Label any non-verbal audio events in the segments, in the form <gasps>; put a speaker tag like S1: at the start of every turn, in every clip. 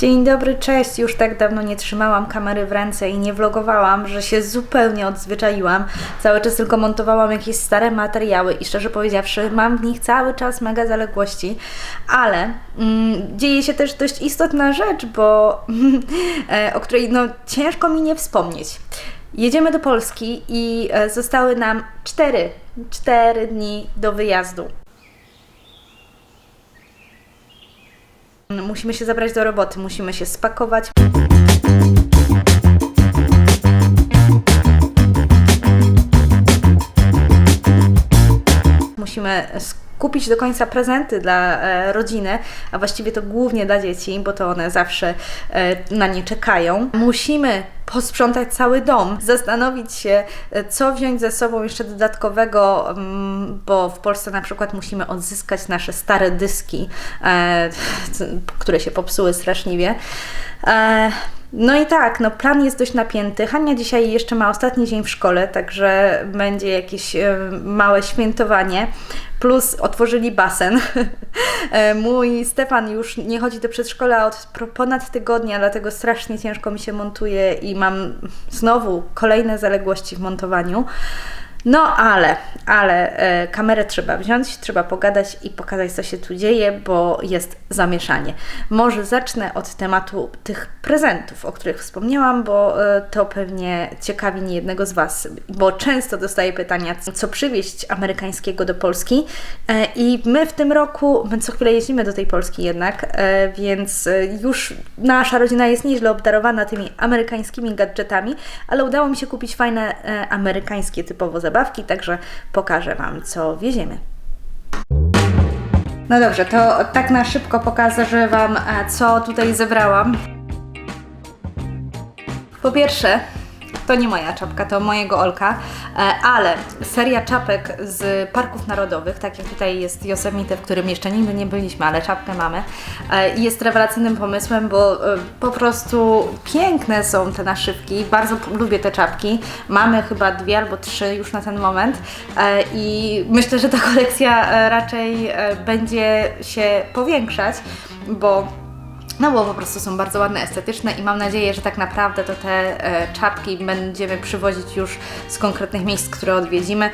S1: Dzień dobry, cześć. Już tak dawno nie trzymałam kamery w ręce i nie vlogowałam, że się zupełnie odzwyczaiłam. Cały czas tylko montowałam jakieś stare materiały i szczerze powiedziawszy, mam w nich cały czas mega zaległości, ale mm, dzieje się też dość istotna rzecz, bo <laughs> e, o której no, ciężko mi nie wspomnieć. Jedziemy do Polski i e, zostały nam cztery, cztery dni do wyjazdu. Musimy się zabrać do roboty, musimy się spakować. Musimy kupić do końca prezenty dla e, rodziny, a właściwie to głównie dla dzieci, bo to one zawsze e, na nie czekają. Musimy posprzątać cały dom, zastanowić się, e, co wziąć ze sobą jeszcze dodatkowego, mm, bo w Polsce na przykład musimy odzyskać nasze stare dyski, <laughs> które się popsuły straszliwie. E, no i tak, no plan jest dość napięty. Hania dzisiaj jeszcze ma ostatni dzień w szkole, także będzie jakieś małe świętowanie. Plus otworzyli basen. <laughs> Mój Stefan już nie chodzi do przedszkola od ponad tygodnia, dlatego strasznie ciężko mi się montuje i mam znowu kolejne zaległości w montowaniu. No ale, ale e, kamerę trzeba wziąć, trzeba pogadać i pokazać, co się tu dzieje, bo jest zamieszanie. Może zacznę od tematu tych prezentów, o których wspomniałam, bo e, to pewnie ciekawi niejednego z Was, bo często dostaję pytania, co przywieźć amerykańskiego do Polski. E, I my w tym roku, my co chwilę jeździmy do tej Polski jednak, e, więc e, już nasza rodzina jest nieźle obdarowana tymi amerykańskimi gadżetami, ale udało mi się kupić fajne e, amerykańskie typowo zabawki, także pokażę Wam, co wieziemy. No dobrze, to tak na szybko pokażę Wam, e, co tutaj zebrałam. Po pierwsze, to nie moja czapka, to mojego Olka, e, ale seria czapek z parków narodowych, tak jak tutaj jest Yosemite, w którym jeszcze nigdy nie byliśmy, ale czapkę mamy, e, jest rewelacyjnym pomysłem, bo e, po prostu piękne są te naszywki, bardzo lubię te czapki, mamy chyba dwie albo trzy już na ten moment i myślę, że ta kolekcja raczej będzie się powiększać, bo no bo po prostu są bardzo ładne, estetyczne i mam nadzieję, że tak naprawdę to te e, czapki będziemy przywozić już z konkretnych miejsc, które odwiedzimy.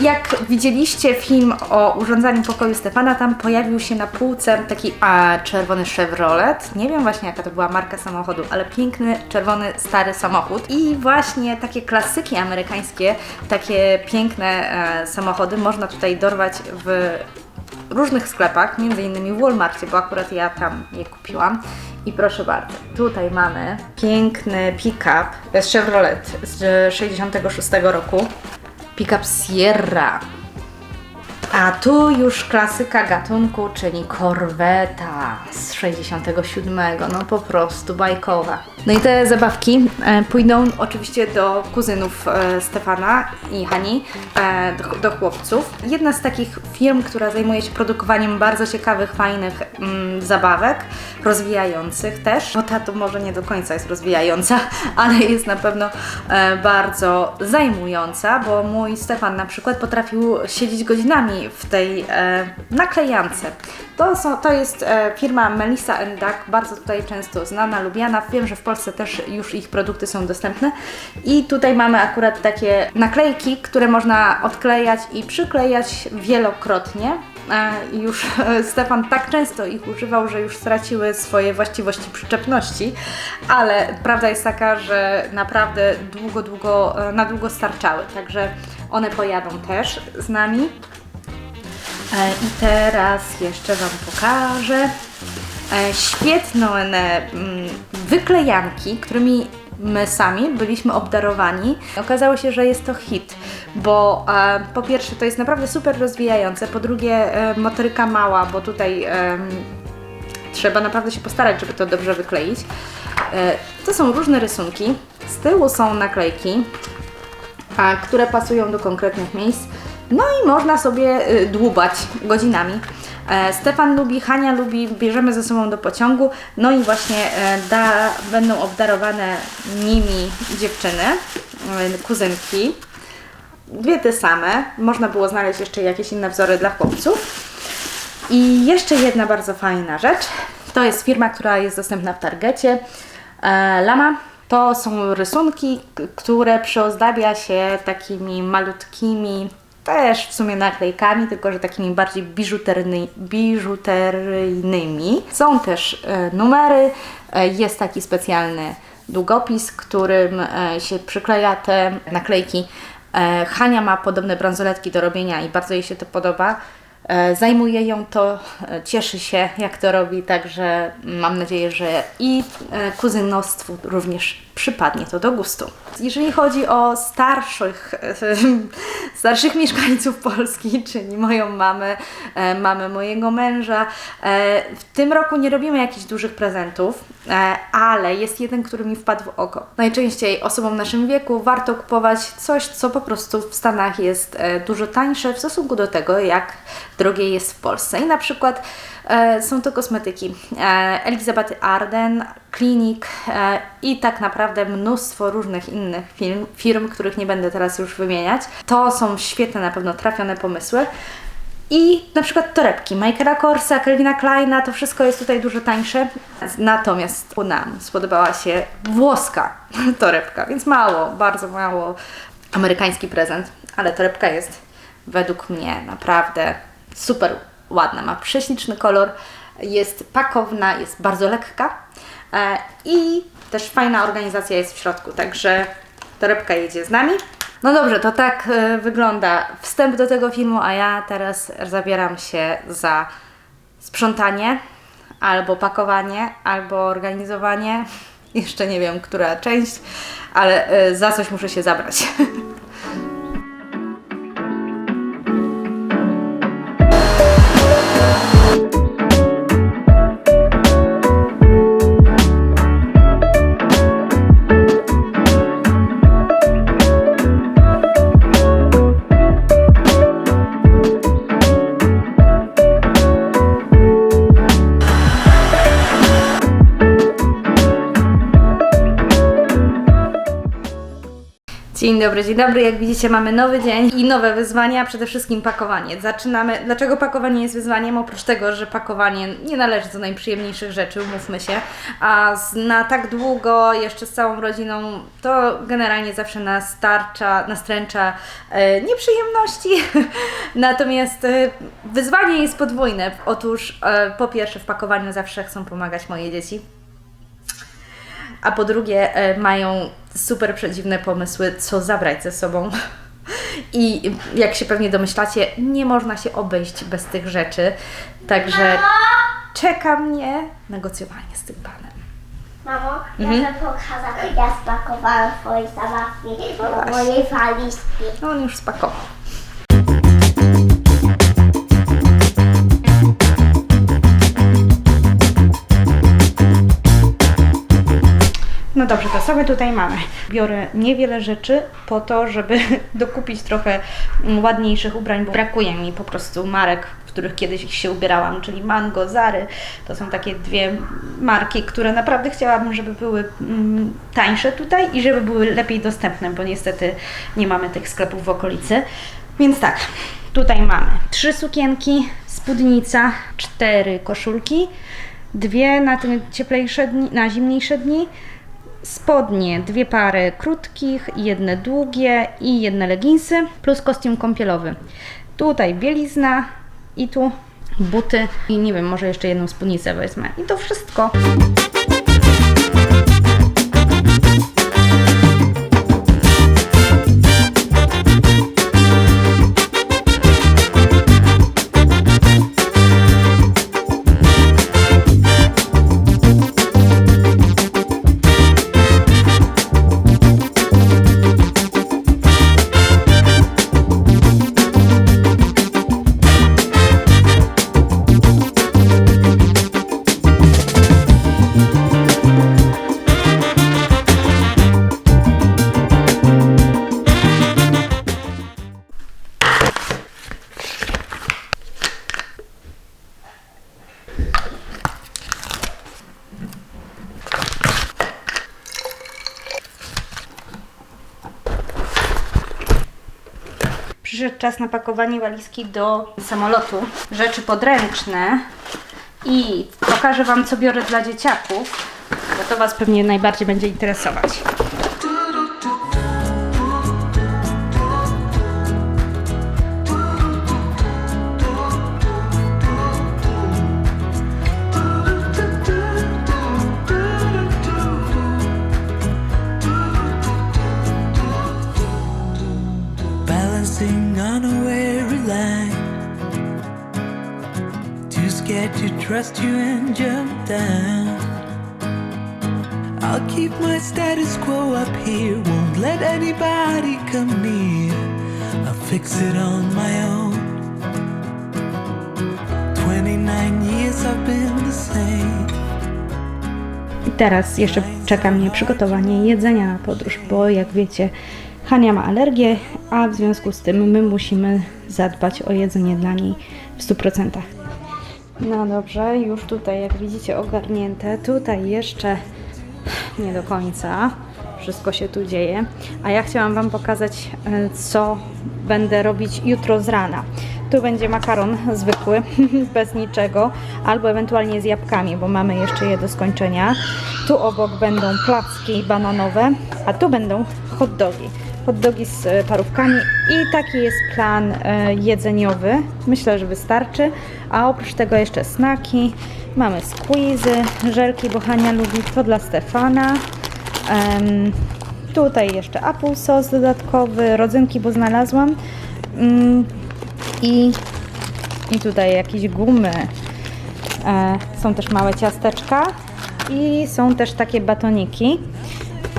S1: Jak widzieliście film o urządzaniu pokoju Stefana, tam pojawił się na półce taki a, czerwony Chevrolet. Nie wiem właśnie jaka to była marka samochodu, ale piękny, czerwony, stary samochód. I właśnie takie klasyki amerykańskie, takie piękne e, samochody można tutaj dorwać w różnych sklepach, między innymi w Walmartie, bo akurat ja tam je kupiłam. I proszę bardzo, tutaj mamy piękny pick-up, jest Chevrolet z 66 roku. Pickup Sierra. A tu już klasyka gatunku, czyli korweta z 67. No po prostu bajkowa. No i te zabawki e, pójdą oczywiście do kuzynów e, Stefana i Hani, e, do, do chłopców. Jedna z takich firm, która zajmuje się produkowaniem bardzo ciekawych, fajnych mm, zabawek, rozwijających też. No ta to może nie do końca jest rozwijająca, <laughs> ale jest na pewno e, bardzo zajmująca, bo mój Stefan na przykład potrafił siedzieć godzinami w tej e, naklejance. To, są, to jest e, firma Melissa Duck, bardzo tutaj często znana, lubiana. Wiem, że w Polsce też już ich produkty są dostępne. I tutaj mamy akurat takie naklejki, które można odklejać i przyklejać wielokrotnie. E, już Stefan tak często ich używał, że już straciły swoje właściwości przyczepności, ale prawda jest taka, że naprawdę długo, długo, e, na długo starczały, także one pojadą też z nami. E, I teraz jeszcze Wam pokażę świetne mm, wyklejanki, którymi my sami byliśmy obdarowani. Okazało się, że jest to hit, bo e, po pierwsze to jest naprawdę super rozwijające, po drugie e, motoryka mała, bo tutaj e, trzeba naprawdę się postarać, żeby to dobrze wykleić. E, to są różne rysunki, z tyłu są naklejki, a, które pasują do konkretnych miejsc. No i można sobie y, dłubać godzinami. E, Stefan lubi, Hania lubi, bierzemy ze sobą do pociągu, no i właśnie e, da, będą obdarowane nimi dziewczyny, e, kuzynki. dwie te same. Można było znaleźć jeszcze jakieś inne wzory dla chłopców. I jeszcze jedna bardzo fajna rzecz. To jest firma, która jest dostępna w Targecie. Lama. To są rysunki, które przyozdabia się takimi malutkimi, też w sumie naklejkami, tylko że takimi bardziej biżuterny, biżuteryjnymi. Są też e, numery, e, jest taki specjalny długopis, którym e, się przykleja te naklejki. Hania ma podobne bransoletki do robienia i bardzo jej się to podoba. Zajmuje ją to, cieszy się jak to robi, także mam nadzieję, że i kuzynostwu również przypadnie to do gustu. Jeżeli chodzi o starszych, <laughs> starszych mieszkańców Polski, czyli moją mamę, e, mamę mojego męża, e, w tym roku nie robimy jakichś dużych prezentów, e, ale jest jeden, który mi wpadł w oko. Najczęściej osobom w naszym wieku warto kupować coś, co po prostu w Stanach jest dużo tańsze w stosunku do tego, jak drogie jest w Polsce. I na przykład są to kosmetyki Elizabeth Arden, Clinic e, i tak naprawdę mnóstwo różnych innych firm, firm, których nie będę teraz już wymieniać. To są świetne, na pewno trafione pomysły. I na przykład torebki Michaela Korsa, Calvina Kleina, to wszystko jest tutaj dużo tańsze. Natomiast nam spodobała się włoska <laughs> torebka, więc mało, bardzo mało amerykański prezent, ale torebka jest według mnie naprawdę super ładna. Ma prześliczny kolor, jest pakowna, jest bardzo lekka i też fajna organizacja jest w środku, także torebka jedzie z nami. No dobrze, to tak e, wygląda wstęp do tego filmu, a ja teraz zabieram się za sprzątanie, albo pakowanie, albo organizowanie. <laughs> Jeszcze nie wiem, która część, ale e, za coś muszę się zabrać. <laughs> Dobry, dzień dobry. Jak widzicie, mamy nowy dzień i nowe wyzwania, przede wszystkim pakowanie. Zaczynamy. Dlaczego pakowanie jest wyzwaniem? Oprócz tego, że pakowanie nie należy do najprzyjemniejszych rzeczy, umówmy się, a na tak długo, jeszcze z całą rodziną, to generalnie zawsze nas starcza, nastręcza e, nieprzyjemności. <laughs> Natomiast e, wyzwanie jest podwójne. Otóż, e, po pierwsze, w pakowaniu zawsze chcą pomagać moje dzieci a po drugie e, mają super przedziwne pomysły, co zabrać ze sobą. I jak się pewnie domyślacie, nie można się obejść bez tych rzeczy. Także czeka mnie negocjowanie z tym panem.
S2: Mamo,
S1: Mhm.
S2: ja chcę pokazać, ja spakowałam swoje zabawki mojej walizki.
S1: No on już spakował. No dobrze, to sobie tutaj mamy. Biorę niewiele rzeczy po to, żeby <laughs> dokupić trochę mm, ładniejszych ubrań, bo brakuje mi po prostu marek, w których kiedyś się ubierałam, czyli Mango, Zary. To są takie dwie marki, które naprawdę chciałabym, żeby były mm, tańsze tutaj i żeby były lepiej dostępne, bo niestety nie mamy tych sklepów w okolicy. Więc tak, tutaj mamy trzy sukienki, spódnica, cztery koszulki, dwie na te cieplejsze dni, na zimniejsze dni, spodnie, dwie pary krótkich, jedne długie i jedne leginsy, plus kostium kąpielowy. Tutaj bielizna i tu buty i nie wiem, może jeszcze jedną spódnicę wezmę. I to wszystko. Czas na pakowanie walizki do samolotu. Rzeczy podręczne i pokażę Wam, co biorę dla dzieciaków, bo to Was pewnie najbardziej będzie interesować.
S3: Trust you and jump down. I'll keep my status quo up here, won't let anybody come near. I'll fix it on my own. 29 years I've been the same.
S1: I teraz jeszcze czeka mnie przygotowanie jedzenia na podróż, bo jak wiecie, Hania ma alergię, a w związku z tym my musimy zadbać o jedzenie dla niej w 100%. No dobrze, już tutaj jak widzicie ogarnięte. Tutaj jeszcze nie do końca. Wszystko się tu dzieje. A ja chciałam Wam pokazać, e, co będę robić jutro z rana. Tu będzie makaron zwykły, <laughs> bez niczego, albo ewentualnie z jabłkami, bo mamy jeszcze je do skończenia. Tu obok będą placki bananowe, a tu będą hot dogi. Hot dogi z e, parówkami i taki jest plan e, jedzeniowy. Myślę, że wystarczy. A oprócz tego jeszcze snaki. Mamy squeezy, żelki, bo Hania lubi to dla Stefana. Em, tutaj jeszcze apple sos dodatkowy, rodzynki, bo znalazłam. Mm, i, I tutaj jakieś gumy. E, są też małe ciasteczka i są też takie batoniki.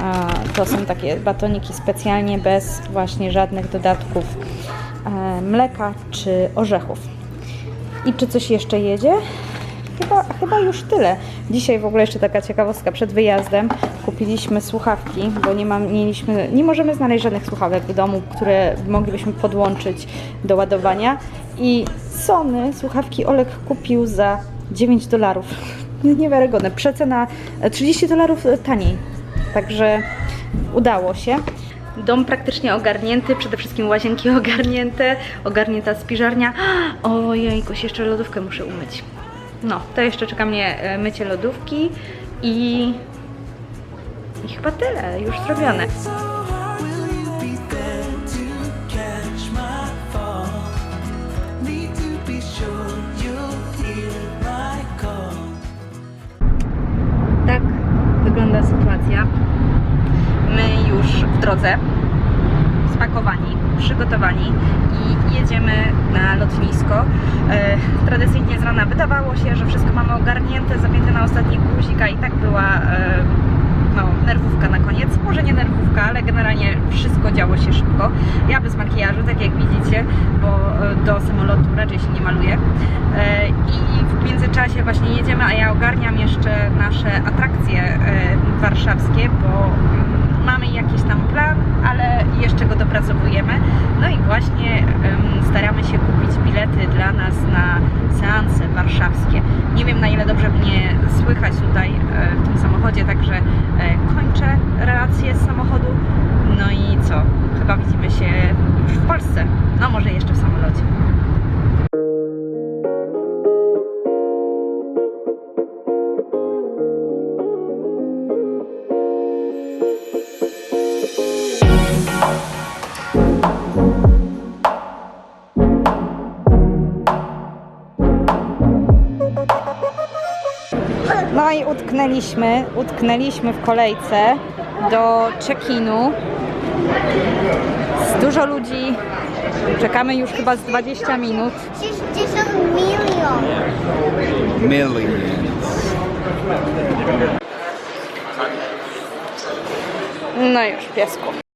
S1: E, to są takie batoniki specjalnie bez właśnie żadnych dodatków e, mleka czy orzechów. I czy coś jeszcze jedzie? Chyba, chyba już tyle. Dzisiaj w ogóle jeszcze taka ciekawostka. Przed wyjazdem kupiliśmy słuchawki, bo nie, mam, mieliśmy, nie możemy znaleźć żadnych słuchawek w domu, które moglibyśmy podłączyć do ładowania. I Sony słuchawki Olek kupił za 9 dolarów. <laughs> Niewiarygodne. Przecena e, 30 dolarów taniej. Także udało się. Dom praktycznie ogarnięty, przede wszystkim łazienki <laughs> ogarnięte, ogarnięta spiżarnia. <gasps> Ojejkuś, jeszcze lodówkę muszę umyć. No, to jeszcze czeka mnie e, mycie lodówki i, i chyba tyle, już zrobione. Drodze, spakowani, przygotowani i jedziemy na lotnisko. E, tradycyjnie z rana wydawało się, że wszystko mamy ogarnięte, zapięte na ostatni guzik, a i tak była e, no, nerwówka na koniec. Może nie nerwówka, ale generalnie wszystko działo się szybko. Ja bez makijażu, tak jak widzicie, bo e, do samolotu raczej się nie maluję. I w międzyczasie właśnie jedziemy, a ja ogarniam jeszcze nasze atrakcje warszawskie, bo mm, mamy jakiś tam plan, ale jeszcze go dopracowujemy. No i właśnie em, staramy się kupić bilety dla nas na seanse warszawskie. Nie wiem na ile dobrze mnie słychać tutaj e, w tym samochodzie, także e, kończę relację z samochodu. No i co? Chyba widzimy się już w Polsce. No może jeszcze w samolocie. Utknęliśmy, utknęliśmy w kolejce do check-inu. Dużo ludzi. Czekamy już chyba z 20 minut.
S2: 60 milion.
S4: Millions.
S1: No już, piesku.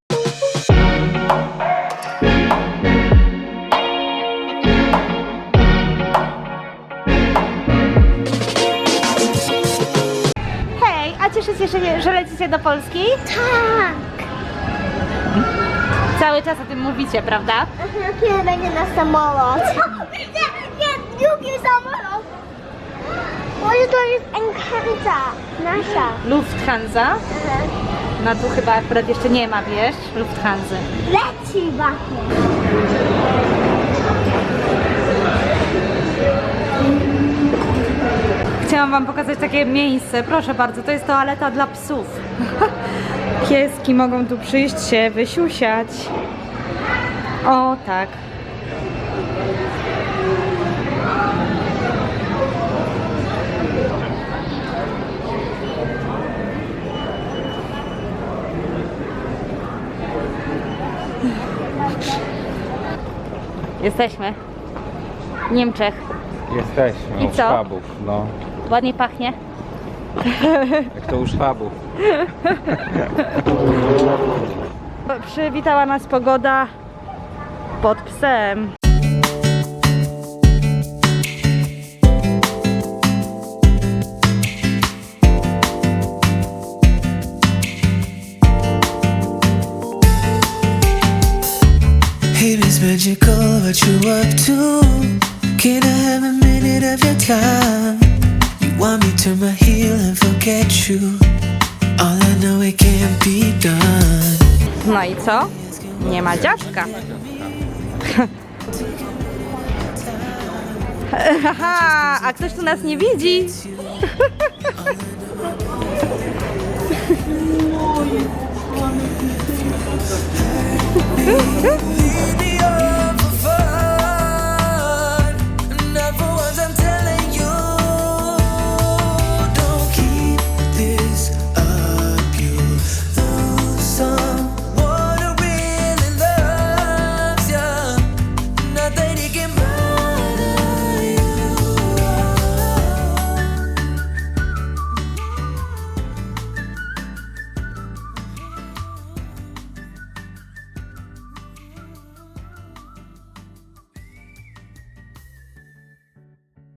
S1: Że lecicie do Polski?
S2: Tak.
S1: Cały czas o tym mówicie, prawda?
S2: Kiedy będzie na samolot? Nie, nie, drugi samolot. Może to jest Encanza. Nasza.
S1: Lufthansa. No tu chyba akurat jeszcze nie ma, wiesz, Lufthansa.
S2: Leci właśnie.
S1: Chciałam Wam pokazać takie miejsce. Proszę bardzo, to jest toaleta dla psów. <laughs> Pieski mogą tu przyjść się wysiusiać. O, tak. Jesteśmy w Niemczech.
S4: Jesteśmy
S1: I
S4: u
S1: co?
S4: Szwabów, no.
S1: Ładnie pachnie. <laughs>
S4: Jak to u Szwabów. <laughs>
S1: Przywitała nas pogoda pod psem.
S3: Hey, Miss Magical, what you up to? Can I have a minute of your time? Want me to my heel and forget you? All I know it can't be done.
S1: No i co? Nie ma dziadka. Haha, a ktoś tu nas nie widzi.